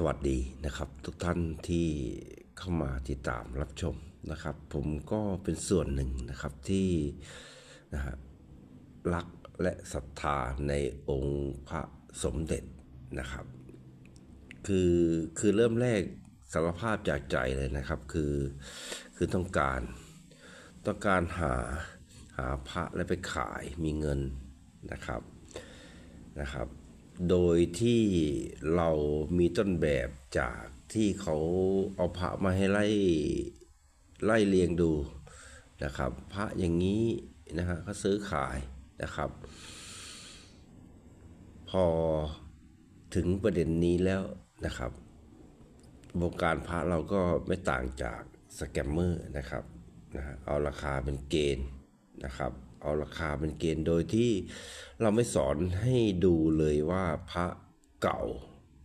สวัสดีนะครับ ทุกท่านที่เข้ามาติดตามรับชมนะครับ ผมก็เป็นส่วนหนึ่งนะครับที่นะฮะรักและศรัทธาในองค์พระสมเด็จนะครับ คือคือเริ่มแรกสารภาพจากใจเลยนะครับ คือคือต้องการต้องการหาหาพระและไปขายมีเงินนะครับนะครับ โดยที่เรามีต้นแบบจากที่เขาเอาพระมาให้ไล่ไล่เรียงดูนะครับ พระอย่างนี้นะฮะเขาซื้อขายนะครับ พอถึงประเด็นนี้แล้วนะครับวงการพระเราก็ไม่ต่างจากสแกมเมอร์นะครับนะฮะเอาราคาเป็นเกณฑ์นะครับ เอาราคาเป็นเกณฑ์โดยที่เราไม่สอนให้ดูเลยว่าพระเก่า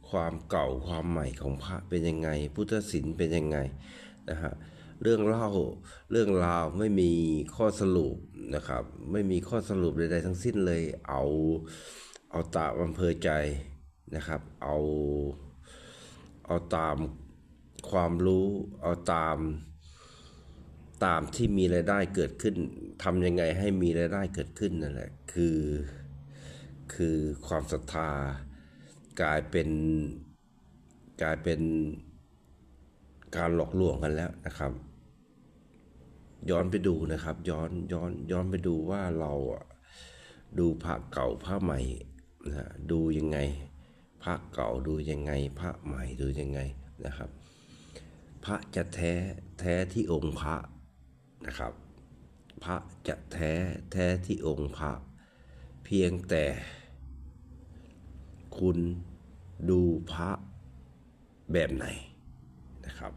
ความเก่าความใหม่ของพระเป็นยังไง พุทธศิลป์เป็นยังไงนะฮะเรื่องเล่าเรื่องราวไม่มีข้อสรุปนะครับ ไม่มีข้อสรุปใดๆทั้งสิ้นเลยเอาเอาตามอำเภอใจนะครับ เอาเอาตามความรู้เอาตามตามที่มีรายได้เกิดขึ้น ทำยังไงให้มีรายได้เกิดขึ้นนั่นแหละ คือ คือความศรัทธากลายเป็นกลายเป็นการหลอกลวงกันแล้วนะครับ ย้อนไปดูนะครับ ย้อนย้อนย้อนไปดูว่าเราดูพระเก่าพระใหม่นะฮะดูยังไงพระเก่าดูยังไง พระใหม่ดูยังไงนะครับ พระจะแท้แท้ที่องค์พระนะครับ พระจะแท้แท้ที่องค์พระ เพียงแต่ คุณดูพระแบบไหนนะครับ